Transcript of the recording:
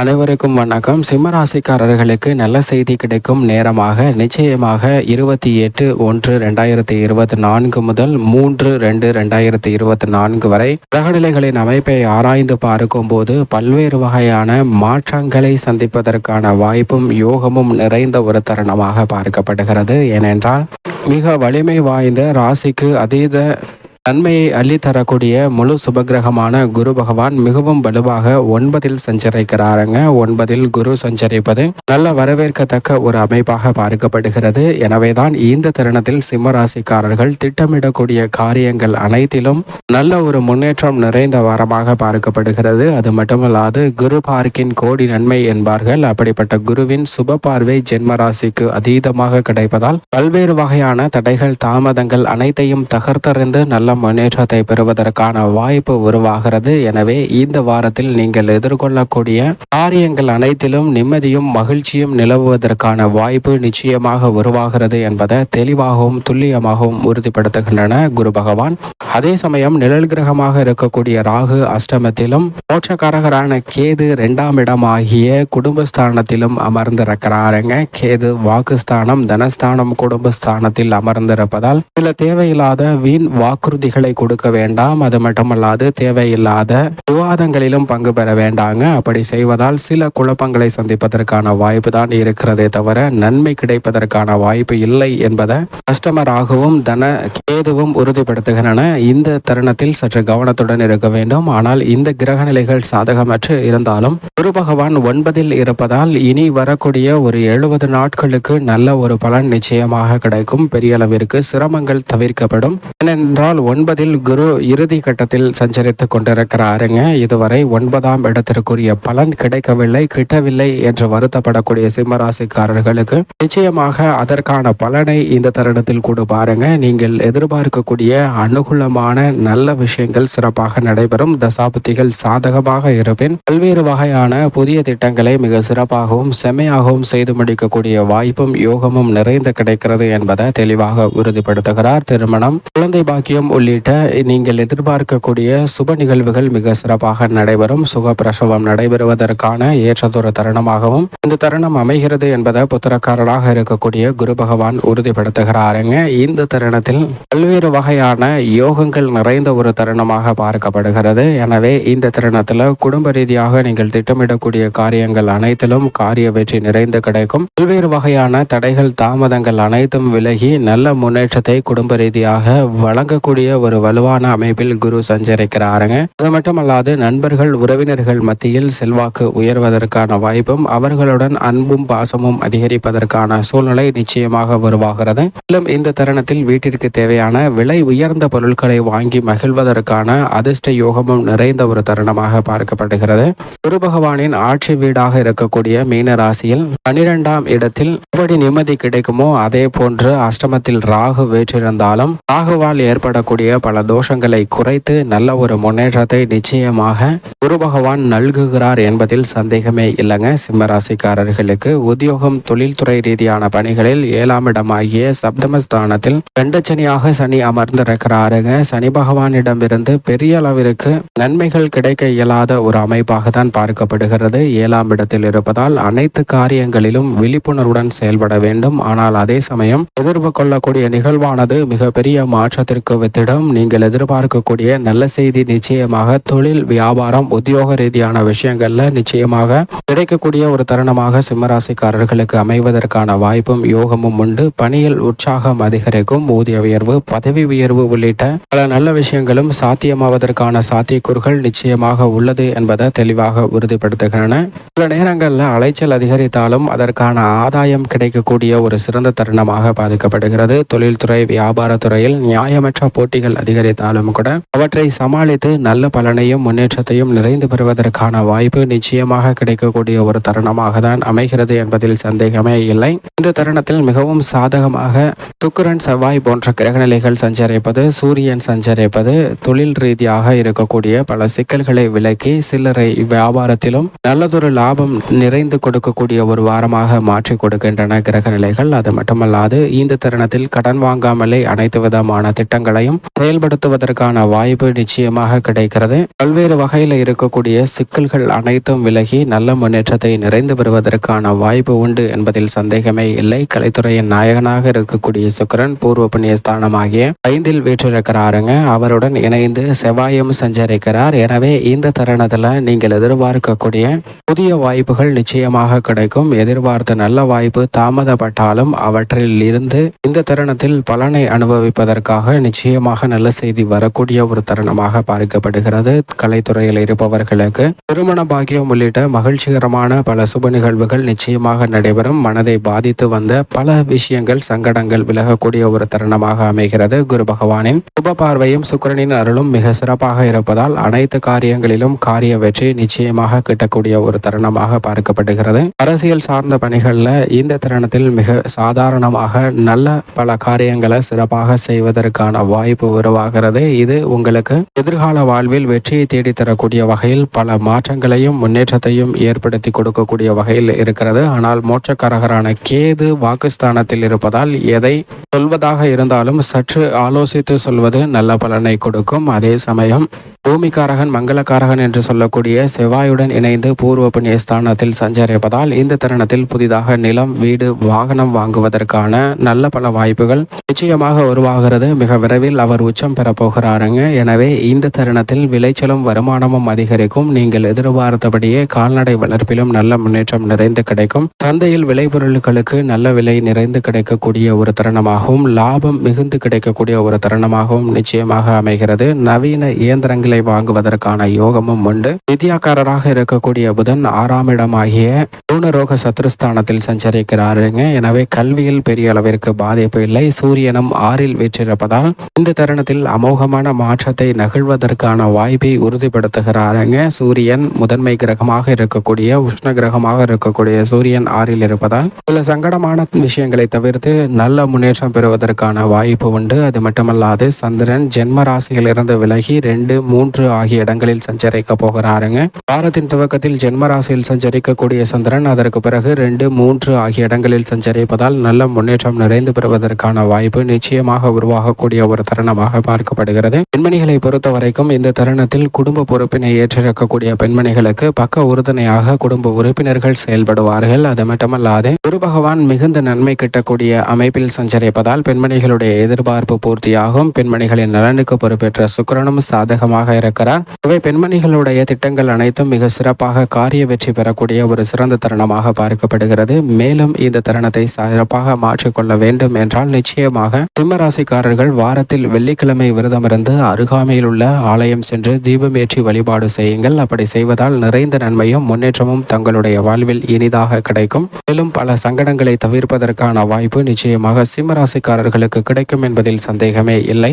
அனைவருக்கும் வணக்கம். சிம்மராசிக்காரர்களுக்கு நல்ல செய்தி கிடைக்கும் நேரமாக நிச்சயமாக இருபத்தி எட்டு ஒன்று ரெண்டாயிரத்தி இருபத்தி நான்கு முதல் மூன்று ரெண்டு ரெண்டாயிரத்தி இருபத்தி நான்கு வரை கிரகநிலைகளின் அமைப்பை ஆராய்ந்து பார்க்கும் போது பல்வேறு வகையான மாற்றங்களை சந்திப்பதற்கான வாய்ப்பும் யோகமும் நிறைந்த ஒரு தருணமாக பார்க்கப்படுகிறது. ஏனென்றால் மிக வலிமை வாய்ந்த ராசிக்கு அதீத நன்மையை அள்ளித்தரக்கூடிய முழு சுபகிரகமான குரு பகவான் மிகவும் வலுவாக ஒன்பதில் சஞ்சரிக்கிறாருங்க. ஒன்பதில் குரு சஞ்சரிப்பது நல்ல வரவேற்கத்தக்க ஒரு அமைப்பாக பார்க்கப்படுகிறது. எனவேதான் இந்த தருணத்தில் சிம்மராசிக்காரர்கள் திட்டமிடக்கூடிய காரியங்கள் அனைத்திலும் நல்ல ஒரு முன்னேற்றம் நிறைந்த வாரமாக பார்க்கப்படுகிறது. அது மட்டுமல்லாது குரு பார்க்கின் கோடி நன்மை என்பார்கள். அப்படிப்பட்ட குருவின் சுப பார்வை ஜென்மராசிக்கு அதீதமாக கிடைப்பதால் பல்வேறு வகையான தடைகள் தாமதங்கள் அனைத்தையும் தகர்த்தறிந்து நல்ல முன்னேற்றத்தை பெறுவதற்கான வாய்ப்பு உருவாகிறது. எனவே இந்த வாரத்தில் நீங்கள் எதிர்கொள்ளக்கூடிய காரியங்கள் அனைத்திலும் நிம்மதியும் மகிழ்ச்சியும் நிலவுவதற்கான வாய்ப்பு நிச்சயமாக உருவாகிறது என்பதை தெளிவாகவும் துல்லியமாகவும் உறுதிப்படுத்துகின்றன குரு பகவான். அதே சமயம் நிழல் கிரகமாக இருக்கக்கூடிய ராகு அஷ்டமத்திலும் மோட்சக்காரகரான கேது இரண்டாம் இடமாகிய குடும்பஸ்தானத்திலும் அமர்ந்திருக்கிறாருங்க. கேது வாக்குஸ்தானம் தனஸ்தானம் குடும்பஸ்தானத்தில் அமர்ந்திருப்பதால் சில தேவையில்லாத வீண் வாக்குறுதிகளை கொடுக்க வேண்டாம். அது மட்டுமல்லாது தேவையில்லாத விவாதங்களிலும் பங்கு பெற வேண்டாங்க. அப்படி செய்வதால் சில குழப்பங்களை சந்திப்பதற்கான வாய்ப்பு தான் இருக்கிறதே தவிர நன்மை கிடைப்பதற்கான வாய்ப்பு இல்லை என்பதை கஸ்டமராகவும் தன கேதுவும் உறுதிப்படுத்துகின்றன. இந்த தருணத்தில் சற்று கவனத்துடன் இருக்க வேண்டும். ஆனால் இந்த கிரக நிலைகள் சாதகமற்று இருந்தாலும் குரு பகவான் ஒன்பதில் இருப்பதால் இனி வரக்கூடிய ஒரு எழுபது நாட்களுக்கு நல்ல ஒரு பலன் நிச்சயமாக கிடைக்கும். பெரிய அளவிற்கு சிரமங்கள் தவிர்க்கப்படும். ஏனென்றால் ஒன்பதில் குரு இறுதி கட்டத்தில் சஞ்சரித்து கொண்டிருக்கிறாருங்க. இதுவரை ஒன்பதாம் இடத்திற்குரிய பலன் கிடைக்கவில்லை கிட்டவில்லை என்று வருத்தப்படக்கூடிய சிம்மராசிக்காரர்களுக்கு நிச்சயமாக அதற்கான பலனை இந்த தருணத்தில் கூட பாருங்க. நீங்கள் எதிர்பார்க்கக்கூடிய அனுகூலமான நல்ல விஷயங்கள் சிறப்பாக நடைபெறும். தசாபுத்திகள் சாதகமாக இருப்பின் பல்வேறு வகையான புதிய திட்டங்களை மிக சிறப்பாகவும் செம்மையாகவும் செய்து முடிக்கக்கூடிய வாய்ப்பும் யோகமும் நிறைந்து கிடைக்கிறது என்பதை தெளிவாக உறுதிப்படுத்துகிறார். திருமணம் குழந்தை பாக்கியம் உள்ளிட்ட நீங்கள் எதிர்பார்க்கக்கூடிய சுப நிகழ்வுகள் மிக சிறப்பாக நடைபெறும். சுக பிரசவம் நடைபெறுவதற்கான ஏற்றதொரு தருணமாகவும் இந்த தருணம் அமைகிறது என்பதை புத்திரக்காரராக இருக்கக்கூடிய குரு பகவான் உறுதிப்படுத்துகிறாருங்க. இந்த தருணத்தில் பல்வேறு வகையான யோகங்கள் நிறைந்த ஒரு தருணமாக பார்க்கப்படுகிறது. எனவே இந்த தருணத்தில் குடும்ப ரீதியாக நீங்கள் திட்டமிடக்கூடிய காரியங்கள் அனைத்திலும் காரிய வெற்றி நிறைந்து கிடைக்கும். பல்வேறு வகையான தடைகள் தாமதங்கள் அனைத்தும் விலகி நல்ல முன்னேற்றத்தை குடும்ப ரீதியாக வழங்கக்கூடிய ஒரு வலுவான அமைப்பில் குரு சஞ்சரிக்கிறாருங்க. அது மட்டுமல்லாது நண்பர்கள் உறவினர்கள் மத்தியில் செல்வாக்கு உயர்வதற்கான வாய்ப்பும் அவர்களுடன் அன்பும் பாசமும் அதிகரிப்பதற்கான சூழ்நிலை நிச்சயமாக உருவாகிறது. மேலும் இந்த தருணத்தில் வீட்டிற்கு தேவையான விலை உயர்ந்த பொருட்களை வாங்கி மகிழ்வதற்கான அதிர்ஷ்ட யோகமும் நிறைந்த ஒரு தருணமாக பார்க்கப்படுகிறது. குரு பகவானின் ஆட்சி வீடாக இருக்கக்கூடிய மீன ராசியில் பனிரெண்டாம் இடத்தில் எப்படி நிம்மதி கிடைக்குமோ அதே போன்று அஷ்டமத்தில் ராகு வேற்றிருந்தாலும் ராகுவால் ஏற்படக்கூடிய பல தோஷங்களை குறைத்து நல்ல ஒரு முன்னேற்றத்தை நிச்சயமாக குரு பகவான் நல்குகிறார் என்பதில் சந்தேகமே இல்லைங்க. சிம்மராசிக்காரர்களுக்கு உத்தியோகம் தொழில்துறை ரீதியான பணிகளில் ஏழாம் இடமாகிய சப்தமஸ்தானத்தில் கண்டச்சனியாக சனி அமர்ந்திருக்கிறாருங்க. சனி பகவானிடமிருந்து பெரிய அளவிற்கு நன்மைகள் கிடைக்க இயலாத ஒரு அமைப்பாக தான் பார்க்கப்படுகிறது. ஏழாம் இடத்தில் இருப்பதால் அனைத்து காரியங்களிலும் விழிப்புணர்வுடன் செயல்பட வேண்டும். ஆனால் அதே சமயம் எதிர்வு கொள்ளக்கூடிய நிகழ்வானது மிகப்பெரிய மாற்றத்திற்கு உங்களிடம் நீங்கள் எதிர்பார்க்கக்கூடிய நல்ல செய்தி நிச்சயமாக தொழில் வியாபாரம் உத்தியோக ரீதியான விஷயங்கள்ல நிச்சயமாக கிடைக்கக்கூடிய ஒரு தருணமாக சிம்மராசிக்காரர்களுக்கு அமைவதற்கான வாய்ப்பும் யோகமும் உண்டு. பணியில் உற்சாகம் அதிகரிக்கும் ஊதிய உயர்வு பதவி உயர்வு உள்ளிட்ட பல நல்ல விஷயங்களும் சாத்தியமாவதற்கான சாத்தியக்கூறுகள் நிச்சயமாக உள்ளது என்பதை தெளிவாக உறுதிப்படுத்துகின்றன. சில நேரங்களில் அலைச்சல் அதிகரித்தாலும் அதற்கான ஆதாயம் கிடைக்கக்கூடிய ஒரு சிறந்த தருணமாக பாதிக்கப்படுகிறது. தொழில்துறை வியாபாரத்துறையில் நியாயமற்ற போட்டி போட்டிகள் அதிகரித்தாலும் கூட அவற்றை சமாளித்து நல்ல பலனையும் முன்னேற்றத்தையும் நிறைந்து பெறுவதற்கான வாய்ப்பு நிச்சயமாக கிடைக்கக்கூடிய ஒரு தருணமாக தான் அமைகிறது என்பதில் சந்தேகமே இல்லை. இந்த தருணத்தில் மிகவும் சாதகமாக துக்குரன் செவ்வாய் போன்ற கிரகநிலைகள் சஞ்சரிப்பது சூரியன் சஞ்சரிப்பது தொழில் ரீதியாக இருக்கக்கூடிய பல சிக்கல்களை விலக்கி சில்லறை வியாபாரத்திலும் நல்லதொரு லாபம் நிறைந்து கொடுக்கக்கூடிய ஒரு வாரமாக மாற்றி கொடுக்கின்றன கிரக நிலைகள் அது மட்டுமல்லாது இந்த தருணத்தில் கடன் வாங்காமலே அனைத்து விதமான திட்டங்களையும் செயல்படுத்துவதற்கான வாய்ப்பு நிச்சயமாக கிடைக்கிறது. பல்வேறு வகையில் இருக்கக்கூடிய சிக்கல்கள் அனைத்தும் விலகி நல்ல முன்னேற்றத்தை நிறைந்து பெறுவதற்கான வாய்ப்பு உண்டு என்பதில் சந்தேகமே இல்லை. கலைத்துறையின் நாயகனாக இருக்கக்கூடிய சுக்கிரன் பூர்வ புண்ணிய ஸ்தானமாகிய ஐந்தில் வீற்றிருக்கிறாருங்க. அவருடன் இணைந்து செவ்வாயும் சஞ்சரிக்கிறார். எனவே இந்த தருணத்துல நீங்கள் எதிர்பார்க்கக்கூடிய புதிய வாய்ப்புகள் நிச்சயமாக கிடைக்கும். எதிர்பார்த்த நல்ல வாய்ப்பு தாமதப்பட்டாலும் அவற்றில் இருந்து இந்த தருணத்தில் பலனை அனுபவிப்பதற்காக நிச்சயமாக நல்ல செய்தி வரக்கூடிய ஒரு தருணமாக பார்க்கப்படுகிறது. கலைத்துறையில் இருப்பவர்களுக்கு திருமண பாக்கியம் உள்ளிட்ட மகிழ்ச்சிகரமான பல சுப நிகழ்வுகள் நிச்சயமாக நடைபெறும். மனதை பாதித்து வந்த பல விஷயங்கள் சங்கடங்கள் விலகக்கூடிய ஒரு தருணமாக அமைகிறது. குரு பகவானின் சுப பார்வையும் சுக்கிரனின் அருளும் மிக சிறப்பாக இருப்பதால் அனைத்து காரியங்களிலும் காரிய வெற்றி நிச்சயமாக கிட்டக்கூடிய ஒரு தருணமாக பார்க்கப்படுகிறது. அரசியல் சார்ந்த பணிகள்ல இந்த தருணத்தில் மிக சாதாரணமாக நல்ல பல காரியங்களை சிறப்பாக செய்வதற்கான வாய்ப்பு உருவாகிறது இது. உங்களுக்கு எதிர்கால வாழ்வில் வெற்றியை தேடித்தரக்கூடிய வகையில் பல மாற்றங்களையும் முன்னேற்றத்தையும் ஏற்படுத்தி கொடுக்கக்கூடிய வகையில் இருக்கிறது. ஆனால் மோட்சக்காரகரான கேது வாக்குஸ்தானத்தில் இருப்பதால் எதை சொல்வதாக இருந்தாலும் சற்று ஆலோசித்து சொல்வது நல்ல பலனை கொடுக்கும். அதே சமயம் பூமிக்காரகன் மங்களக்காரகன் என்று சொல்லக்கூடிய செவ்வாயுடன் இணைந்து பூர்வ புண்ணிய ஸ்தானத்தில் சஞ்சரிப்பதால் இந்த தருணத்தில் புதிதாக நிலம் வீடு வாகனம் வாங்குவதற்கான நல்ல பல வாய்ப்புகள் நிச்சயமாக உருவாகிறது. மிக விரைவில் அவர் உச்சம் பெறப்போகிறாருங்க. எனவே இந்த தருணத்தில் விளைச்சலும் வருமானமும் அதிகரிக்கும். நீங்கள் எதிர்பார்த்தபடியே கால்நடை வளர்ப்பிலும் நல்ல முன்னேற்றம் நிறைந்து கிடைக்கும். சந்தையில் விளைபொருட்களுக்கு நல்ல விலை நிறைந்து கிடைக்கக்கூடிய ஒரு தருணமாகவும் லாபம் மிகுந்து கிடைக்கக்கூடிய ஒரு தருணமாகவும் நிச்சயமாக அமைகிறது. நவீன இயந்திரங்களை வாங்குவதற்கான யோகமும் உண்டு. வித்யாக்காரராக இருக்கக்கூடிய புதன் ஆறாம் இடமாகிய பூனரோக சத்ருஸ்தானத்தில் சஞ்சரிக்கிறாருங்க. எனவே கல்வியில் பெரிய அளவிற்கு பாதிப்பு இல்லை. சூரியனும் ஆறில் வீற்றிருப்பதால் இந்த தருணத்தில் அமோகமான மாற்றத்தை நகழ்வதற்கான வாய்ப்பை உறுதிப்படுத்துகிறாருங்க. சூரியன் முதன்மை கிரகமாக இருக்கக்கூடிய உஷ்ண கிரகமாக இருக்கக்கூடிய சூரியன் ஆறில் இருப்பதால் சில சங்கடமான விஷயங்களை தவிர்த்து நல்ல முன்னேற்றம் பெறுவதற்கான வாய்ப்பு உண்டு. அது மட்டுமல்லாது சந்திரன் ஜென்ம ராசியிலிருந்து விலகி ரெண்டு மூன்று ஆகிய இடங்களில் சஞ்சரிக்க போகிறாருங்க. வாரத்தின் துவக்கத்தில் ஜென்ம ராசியில் சஞ்சரிக்கக்கூடிய சந்திரன் அதற்கு பிறகு ரெண்டு மூன்று ஆகிய இடங்களில் சஞ்சரிப்பதால் நல்ல முன்னேற்றம் நிறைந்து பெறுவதற்கான வாய்ப்பு நிச்சயமாக உருவாகக்கூடிய ஒரு தருணமாக பார்க்கப்படுகிறது. பெண்மணிகளை பொறுத்த வரைக்கும் இந்த தருணத்தில் குடும்ப பொறுப்பினை ஏற்றிருக்கக்கூடிய பெண்மணிகளுக்கு பக்க உறுதுணையாக குடும்ப உறுப்பினர்கள் செயல்படுவார்கள். அது மட்டுமல்லாது குரு பகவான் மிகுந்த நன்மை கிட்டக்கூடிய அமைப்பில் சஞ்சரிப்பதால் பெண்மணிகளுடைய எதிர்பார்ப்பு பூர்த்தியாகும். பெண்மணிகளின் நலனுக்கு பொறுப்பேற்ற சுக்கிரனும் சாதகமாக இருக்கிறார். இவை பெண்மணிகளுடைய திட்டங்கள் அனைத்தும் மிக சிறப்பாக காரிய வெற்றி பெறக்கூடிய ஒரு சிறந்த தருணமாக பார்க்கப்படுகிறது. மேலும் இந்த தருணத்தை சிறப்பாக மாற்றிக்கொள்ள வேண்டும் என்றால் நிச்சயமாக சிம்மராசிக்காரர்கள் வாரத்தில் வெள்ளிக்கிழமை விரதமிருந்து அருகாமையில் உள்ள ஆலயம் சென்று தீபமேற்றி வழிபாடு செய்யுங்கள். அப்படி செய்வதால் நிறைந்த நன்மையும் முன்னேற்றமும் தங்களுடைய வாழ்வில் இனிதாக கிடைக்கும். மேலும் பல சங்கடங்களை தவிர்ப்பதற்கான வாய்ப்பு நிச்சயமாக சிம்மராசிக்காரர்களுக்கு கிடைக்கும் என்பதில் சந்தேகமே இல்லை.